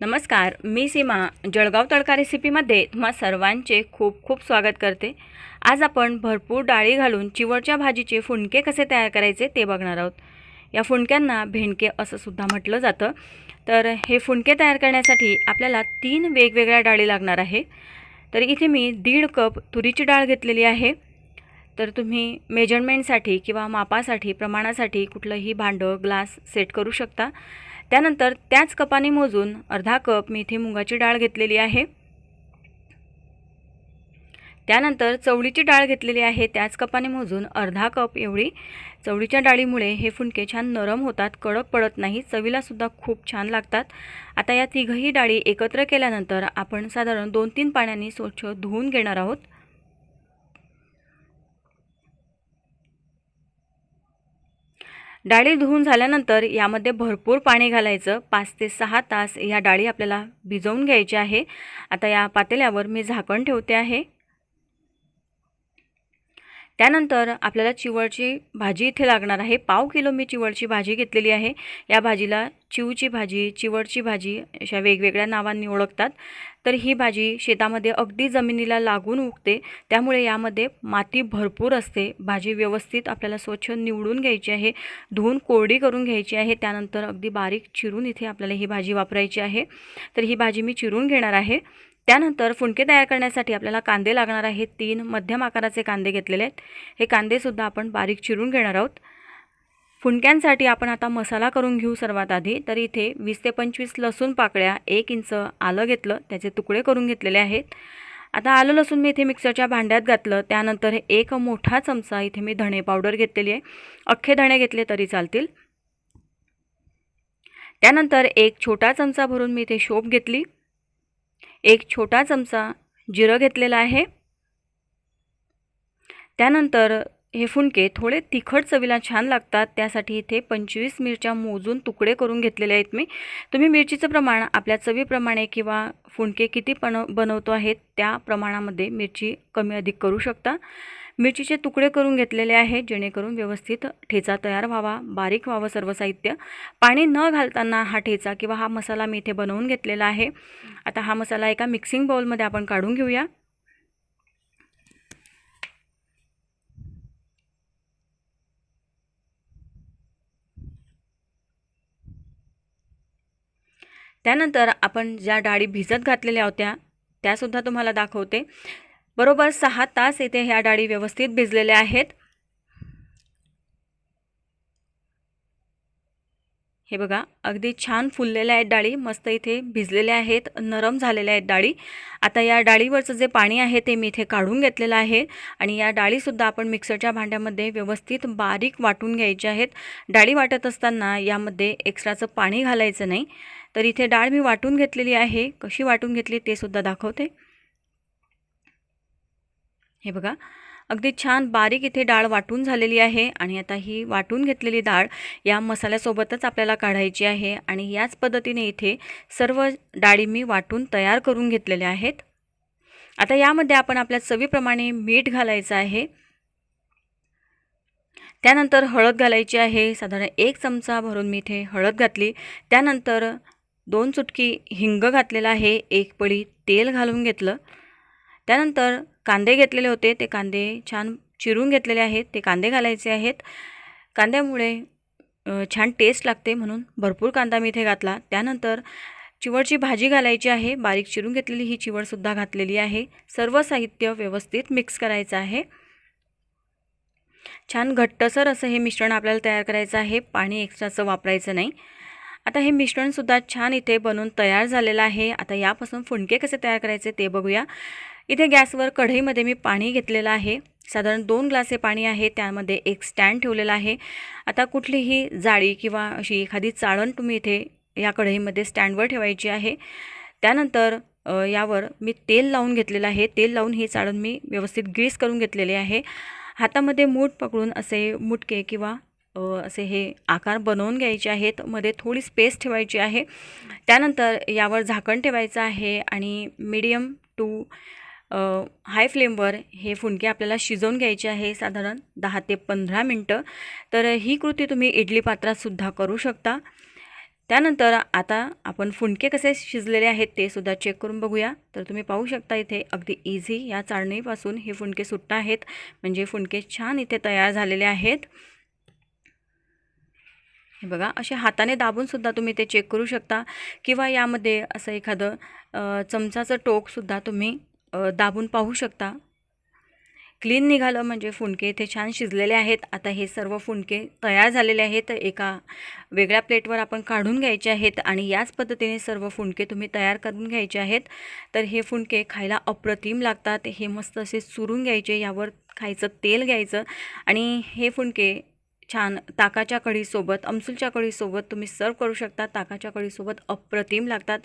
नमस्कार मी सीमा जळगाव तडका रेसिपीमध्ये तुम्हा सर्वांचे खूप खूप स्वागत करते. आज आपण भरपूर डाळी घालून चिवडच्या भाजीचे फुणके कसे तयार करायचे ते बघणार आहोत. या फुणक्यांना भेंडके असं सुद्धा म्हटलं जातं. तर हे फुणके तयार करण्यासाठी आपल्याला तीन वेगवेगळ्या डाळी लागणार आहे. तर इथे मी दीड कप तुरीची डाळ घेतलेली आहे. तर तुम्ही मेजरमेंटसाठी किंवा मापासाठी प्रमाणासाठी कुठलंही भांडं ग्लास सेट करू शकता. त्यानंतर त्याच कपाने मोजून अर्धा कप मी इथे मुगाची डाळ घेतलेली आहे. त्यानंतर चवळीची डाळ घेतलेली आहे. त्याच कपाने मोजून अर्धा कप एवढी चवळीच्या डाळीमुळे हे फुंडके छान नरम होतात कडक पडत नाही चवीलासुद्धा खूप छान लागतात. आता या तिघही डाळी एकत्र केल्यानंतर आपण साधारण दोन तीन पाण्याने स्वच्छ धुवून घेणार आहोत. डाळी धुवून झाल्यानंतर यामध्ये भरपूर पाणी घालायचं. पाच ते सहा तास या डाळी आपल्याला भिजवून घ्यायच्या आहे. आता या पातेल्यावर मी झाकण ठेवते आहे. त्यानंतर आपल्याला चिवळची भाजी इथे लागणार आहे. पाव किलो मी चिवळची भाजी घेतलेली आहे. या भाजीला चिवची भाजी चिवडची भाजी अशा वेगवेगळ्या नावांनी ओळखतात. तर ही भाजी शेतामध्ये अगदी जमिनीला लागून उगते. त्यामुळे यामध्ये माती भरपूर असते. भाजी व्यवस्थित आपल्याला स्वच्छ निवडून घ्यायची आहे. धुवून कोरडी करून घ्यायची आहे. त्यानंतर अगदी बारीक चिरून इथे आपल्याला ही भाजी वापरायची आहे. तर ही भाजी मी चिरून घेणार आहे. त्यानंतर फुणके तयार करण्यासाठी आपल्याला कांदे लागणार आहेत. तीन मध्यम आकाराचे कांदे घेतलेले आहेत. हे कांदेसुद्धा आपण बारीक चिरून घेणार आहोत. फुंडक्यांसाठी आपण आता मसाला करून घेऊ सर्वात आधी. तर इथे वीस ते पंचवीस लसूण पाकळ्या एक इंच आलं घेतलं. त्याचे तुकडे करून घेतलेले आहेत. आता आलं लसूण मी इथे मिक्सरच्या भांड्यात घातलं. त्यानंतर एक मोठा चमचा इथे मी धणे पावडर घेतलेली आहे. अख्खे धणे घेतले तरी चालतील. त्यानंतर एक छोटा चमचा भरून मी इथे शोप घेतली. एक छोटा चमचा जिरं घेतलेलं आहे. त्यानंतर हे फुणके थोडे तिखट चवीला छान लागतात. त्यासाठी इथे पंचवीस मिरच्या मोजून तुकडे करून घेतलेले आहेत मी. तुम्ही मिरचीचं प्रमाण आपल्या चवीप्रमाणे किंवा फुणके किती पण बनवतो आहेत त्या प्रमाणामध्ये मिरची कमी अधिक करू शकता. मिरचीचे तुकडे करून घेतलेले आहेत जेणेकरून व्यवस्थित ठेचा तयार व्हावा बारीक व्हावं सर्व साहित्य. पाणी न घालताना हा ठेचा किंवा हा मसाला मी इथे बनवून घेतलेला आहे. आता हा मसाला एका मिक्सिंग बाउलमध्ये आपण काढून घेऊया. त्यानंतर आपण ज्या डाळी भिजत घातलेल्या होत्या त्यासुद्धा तुम्हाला दाखवते. बरोबर सहा तास इथे ह्या डाळी व्यवस्थित भिजलेल्या आहेत. हे बघा अगदी छान फुललेल्या आहेत डाळी मस्त इथे भिजलेल्या आहेत नरम झालेल्या आहेत डाळी. आता या डाळीवरचं जे पाणी आहे ते मी इथे काढून घेतलेलं आहे आणि या डाळीसुद्धा आपण मिक्सरच्या भांड्यामध्ये व्यवस्थित बारीक वाटून घ्यायच्या आहेत. डाळी वाटत असताना यामध्ये एक्स्ट्राचं पाणी घालायचं नाही. तर इथे डाळ मी वाटून घेतलेली आहे. कशी वाटून घेतली ते सुद्धा दाखवते. हे बघा. अगदी छान बारीक इथे डाळ वाटून झालेली आहे आणि आता ही वाटून घेतलेली डाळ या मसाल्यासोबतच आपल्याला काढायची आहे आणि याच पद्धतीने इथे सर्व डाळी मी वाटून तयार करून घेतलेल्या आहेत. आता यामध्ये आपण आपल्या चवीप्रमाणे मीठ घालायचं आहे. त्यानंतर हळद घालायची आहे. साधारण एक चमचा भरून मी इथे हळद घातली. त्यानंतर दोन चुटकी हिंग घातलेलं आहे एक पळी तेल घालून घेतलं. त्यानंतर कांदे घेतलेले होते ते कांदे छान चिरून घेतलेले आहेत ते कांदे घालायचे आहेत. कांद्यामुळे छान टेस्ट लागते म्हणून भरपूर कांदा मी इथे घातला. त्यानंतर चिवडची भाजी घालायची आहे बारीक चिरून घेतलेली ही चिवडसुद्धा घातलेली आहे. सर्व साहित्य व्यवस्थित मिक्स करायचं आहे. छान घट्टसर असं हे मिश्रण आपल्याला तयार करायचं आहे. पाणी एक्स्ट्राचं वापरायचं नाही. आता हे मिश्रणसुद्धा छान इथे बनवून तयार झालेलं आहे. आता यापासून फुंडके कसे तयार करायचे ते बघूया. इथे गॅसवर कढईमध्ये मी पाणी घेतलेलं आहे. साधारण दोन ग्लासे पाणी आहे. त्यामध्ये एक स्टँड ठेवलेला आहे. आता कुठलीही जाळी किंवा अशी एखादी चाळण तुम्ही इथे या कढईमध्ये स्टँडवर ठेवायची आहे. त्यानंतर यावर मी तेल लावून घेतलेलं आहे. तेल लावून ही चाळण मी व्यवस्थित ग्रीस करून घेतलेली आहे. हातामध्ये मूठ पकडून असे मुटके किंवा असे हे आकार बनवून घ्यायचे आहेत. मध्ये थोडी स्पेस ठेवायची आहे. त्यानंतर यावर झाकण ठेवायचं आहे आणि मीडियम टू हाय फ्लेमवर हे फुणके आपल्याला शिजवून घ्यायचे आहे साधारण दहा ते पंधरा मिनटं. तर ही कृती तुम्ही इडली पात्रातसुद्धा करू शकता. त्यानंतर आता आपण फुणके कसे शिजलेले आहेत ते सुद्धा चेक करून बघूया. तर तुम्ही पाहू शकता इथे अगदी इझी या चाळणीपासून हे फुणके सुट्टा आहेत. म्हणजे फुणके छान इथे तयार झालेले आहेत. हे बघा असे हाताने दाबूनसुद्धा तुम्ही ते चेक करू शकता. किंवा यामध्ये असं एखादं चमचाचं टोकसुद्धा तुम्ही दाबून पाहू शकता. क्लीन निघालं म्हणजे फुणके इथे छान शिजलेले आहेत. आता हे सर्व फुणके तयार झालेले आहेत. एका वेगळ्या प्लेटवर आपण काढून घ्यायचे आहेत आणि याच पद्धतीने सर्व फुणके तुम्ही तयार करून घ्यायचे आहेत. तर हे फुणके खायला अप्रतिम लागतात. हे मस्त असे चुरून घ्यायचे. यावर खायचं तेल घ्यायचं आणि हे फुणके छान ताकाच्या कढीसोबत अमसूलच्या कढीसोबत तुम्ही सर्व करू शकता. ताकाच्या कढीसोबत अप्रतिम लागतात.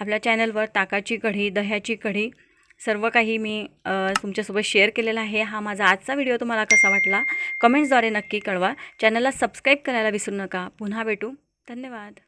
आपल्या चॅनलवर ताकाची कढी दह्याची कढी सर्व काही मी तुमच्यासोबत शेअर केलेला आहे. हा माझा आजचा व्हिडिओ तुम्हाला कसा वाटला? कमेंट्सद्वारे नक्की कळवा. चॅनलला सबस्क्राईब करायला विसरू नका. पुन्हा भेटू. धन्यवाद.